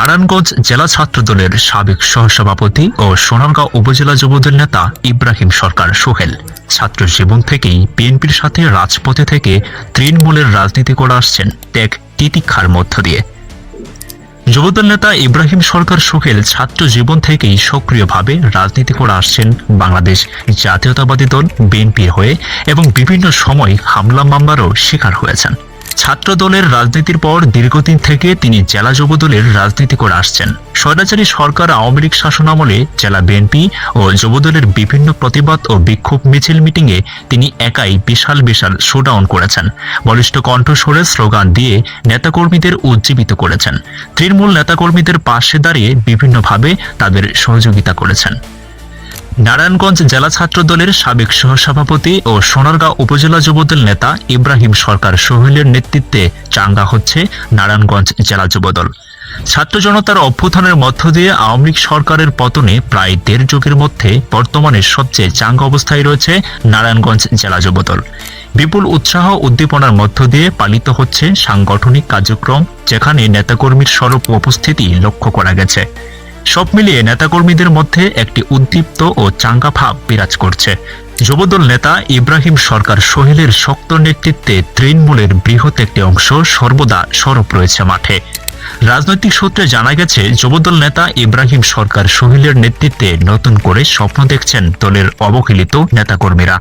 নারায়ণগঞ্জ জেলা ছাত্রদলের সাবেক সহসভাপতি ও সোনারগাঁও উপজেলা যুবদল নেতা ইব্রাহিম সরকার সোহেল। ছাত্র জীবন থেকেই বিএনপির সাথে রাজপথে থেকে তৃণমূলের রাজনীতি করে আসছেন ত্যাগ তিতিক্ষার মধ্য দিয়ে। যুবদল নেতা ইব্রাহিম সরকার সোহেল ছাত্র জীবন থেকেই সক্রিয়ভাবে রাজনীতি করে আসছেন বাংলাদেশ জাতীয়তাবাদী দল বিএনপির হয়ে এবং বিভিন্ন সময় হামলা মামলারও শিকার হয়েছেন। ছাত্র দলের রাজনীতির পর দীর্ঘদিন থেকে তিনি জেলা যুবদলের রাজনীতি করে আসছেন। স্বৈরাচারী সরকার আওয়ামী লীগ শাসনামলে জেলা বিএনপি ও যুবদলের বিভিন্ন প্রতিবাদ ও বিক্ষোভ মিছিল মিটিংয়ে তিনি একাই বিশাল বিশাল শোডাউন করেছেন। বলিষ্ঠ কণ্ঠস্বরে স্লোগান দিয়ে নেতাকর্মীদের উজ্জীবিত করেছেন। তৃণমূল নেতাকর্মীদের পাশে দাঁড়িয়ে বিভিন্নভাবে তাদের সহযোগিতা করেছেন। নারায়ণগঞ্জ জেলা ছাত্র দলের সাবেক সহসভাপতি ও সোনারগাঁও উপজেলা যুবদল নেতা ইব্রাহিম সরকার সোহেলের নেতৃত্বে চাঙ্গা হচ্ছে নারায়ণগঞ্জ জেলা যুবদল। ছাত্র জনতার অভ্যুত্থানের মধ্য দিয়ে আওয়ামী লীগ সরকারের পতনে প্রায় দেড় যুগের মধ্যে বর্তমানে সবচেয়ে চাঙ্গা অবস্থায় রয়েছে নারায়ণগঞ্জ জেলা যুবদল। বিপুল উৎসাহ উদ্দীপনার মধ্য দিয়ে পালিত হচ্ছে সাংগঠনিক কার্যক্রম, যেখানে নেতাকর্মীর স্বরূপ উপস্থিতি লক্ষ্য করা গেছে। সব মিলিয়ে নেতাকর্মীদের মধ্যে একটি উদ্দীপ্ত ও চাঙ্গা ভাব বিরাজ করছে। যুবদল নেতা ইব্রাহিম সরকার সোহেলের শক্ত নেতৃত্বে তৃণমূলের বৃহৎ একটি অংশ সর্বদা সরব রয়েছে মাঠে। রাজনৈতিক সূত্রে জানা গেছে, যুবদল নেতা ইব্রাহিম সরকার সোহেলের নেতৃত্বে নতুন করে স্বপ্ন দেখছেন দলের অবহেলিত নেতাকর্মীরা।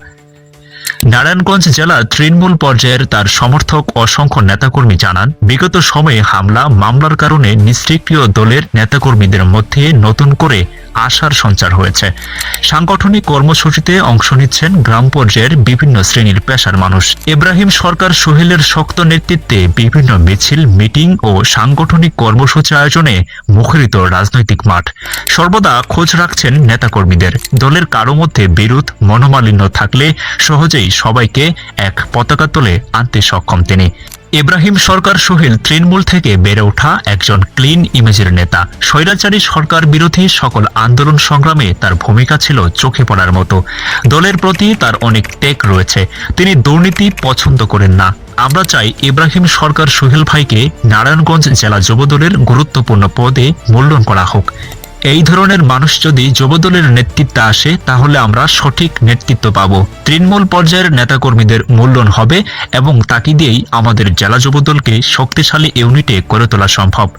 নারায়ণগঞ্জ জেলা তৃণমূল পর্যায়ের তার সমর্থক অসংখ্য নেতাকর্মী জানান, বিগত সময়ে হামলা, মামলার কারণে নিষ্ক্রিয় দলের নেতাকর্মীদের মধ্যে নতুন করে আশার সঞ্চার হয়েছে। সাংগঠনিক কর্মসূচিতে অংশ নিচ্ছেন গ্রাম পর্যায়ের বিভিন্ন শ্রেণির পেশার মানুষ। ইব্রাহিম সরকার সোহেলের শক্ত নেতৃত্বে বিভিন্ন মিছিল, মিটিং ও সাংগঠনিক কর্মসূচি আয়োজনে মুখরিত রাজনৈতিক মাঠ। সর্বদা খোঁজ রাখছেন নেতাকর্মীদের। দলের কারও মধ্যে বিরোধ, মনোমালিন্য থাকলে সহজেই সবাইকে এক পতাকা তোলে আনতে সক্ষম তিনি। ইব্রাহিম সরকার সোহেল তৃণমূল থেকে বেড়ে ওঠা একজন ক্লিন ইমেজের নেতা। স্বৈরাচারী সরকার বিরোধী সকল আন্দোলন সংগ্রামে তার ভূমিকা ছিল চোখে পড়ার মতো। দলের প্রতি তার অনেক টেক রয়েছে। তিনি দুর্নীতি পছন্দ করেন না। আমরা চাই ইব্রাহিম সরকার সোহেল ভাইকে নারায়ণগঞ্জ জেলা যুবদলের গুরুত্বপূর্ণ পদে মূল্যায়ন করা হোক। এই ধরনের মানুষ যদি যুবদলের নেতৃত্বে আসে, তাহলে আমরা সঠিক নেতৃত্ব পাব। তৃণমূল পর্যায়ের নেতাকর্মীদের মূল্যন হবে এবং তাকে দিয়েই আমাদের জেলা যুবদলকে শক্তিশালী ইউনিটে করে তোলা সম্ভব।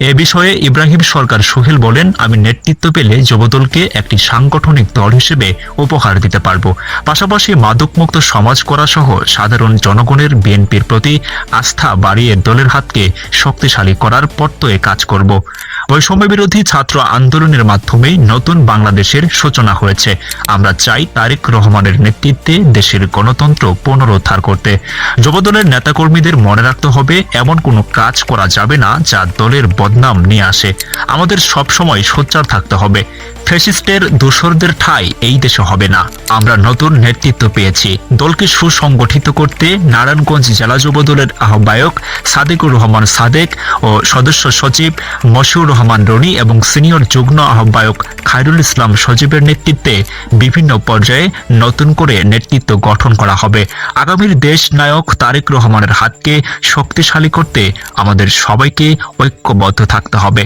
এ বিষয়ে ইব্রাহিম সরকার সোহেল বলেন, আমি নেতৃত্ব পেলে যুবদলকে একটি সাংগঠনিক দল হিসেবে উপহার দিতে পারব। পাশাপাশি মাদকমুক্ত সমাজ করা সহ সাধারণ জনগণের বিএনপির প্রতি আস্থা বাড়িয়ে দলের হাতকে শক্তিশালী করার পর্তয়ে কাজ করব। বৈষম্য বিরোধী ছাত্র আন্দোলনের মাধ্যমে নতুন বাংলাদেশের সূচনা হয়েছে। আমরা চাই তারেক রহমানের নেতৃত্বে দেশের গণতন্ত্র পুনরুদ্ধার করতে। যুবদলের নেতাকর্মীদের মনে রাখতে হবে, এমন কোনো কাজ করা যাবে না যা দলের বদনাম নিয়ে আসে। আমাদের সবসময় সোচ্চার থাকতে হবে। ফ্যাসিস্টের দোসরদের ঠাঁই এই দেশে হবে না। আমরা নতুন নেতৃত্ব পেয়েছি। দলকে সুসংগঠিত করতে নারায়ণগঞ্জ জেলা যুব দলের আহ্বায়ক সাদেকুর রহমান সাদেক ও সদস্য সচিব মশিউর রহমান রনি এবং সিনিয়র যুগ্ম আহ্বায়ক খায়রুল ইসলাম সজীবের নেতৃত্বে বিভিন্ন পর্যায়ে নতুন করে নেতৃত্ব গঠন করা হবে। আগামীর দেশ নায়ক তারেক রহমানের হাতকে শক্তিশালী করতে আমাদের সবাইকে ঐক্যবদ্ধ থাকতে হবে।